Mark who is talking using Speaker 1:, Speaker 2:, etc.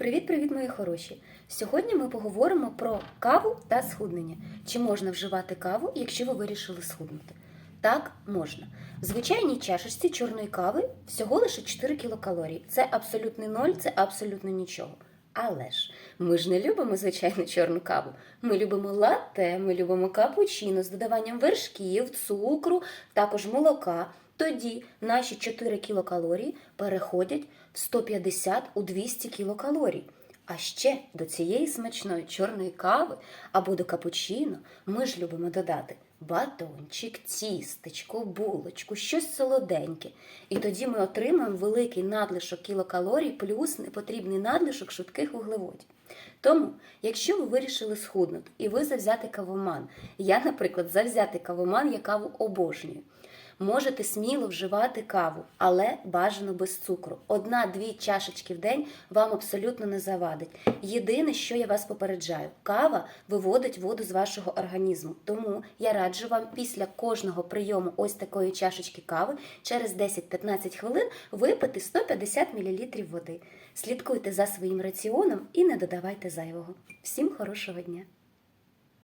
Speaker 1: Привіт-привіт, мої хороші! Сьогодні ми поговоримо про каву та схуднення. Чи можна вживати каву, якщо ви вирішили схуднути? Так, можна. В звичайній чашечці чорної кави всього лише 4 кілокалорії. Це абсолютний ноль, це абсолютно нічого. Але ж ми ж не любимо звичайну чорну каву. Ми любимо латте, ми любимо капучино з додаванням вершків, цукру, також молока. Тоді наші 4 кілокалорії переходять в 150 у 200 кілокалорій. А ще до цієї смачної чорної кави або до капучино ми ж любимо додати батончик, тістечко, булочку, щось солоденьке. І тоді ми отримаємо великий надлишок кілокалорій плюс непотрібний надлишок швидких вуглеводів. Тому, якщо ви вирішили схуднути і ви завзятий кавоман, я, наприклад, завзятий кавоман, я каву обожнюю. Можете сміло вживати каву, але бажано без цукру. Одна-дві чашечки в день вам абсолютно не завадить. Єдине, що я вас попереджаю, кава виводить воду з вашого організму. Тому я раджу вам після кожного прийому ось такої чашечки кави через 10-15 хвилин випити 150 мл води. Слідкуйте за своїм раціоном і не додавайте зайвого. Всім хорошого дня!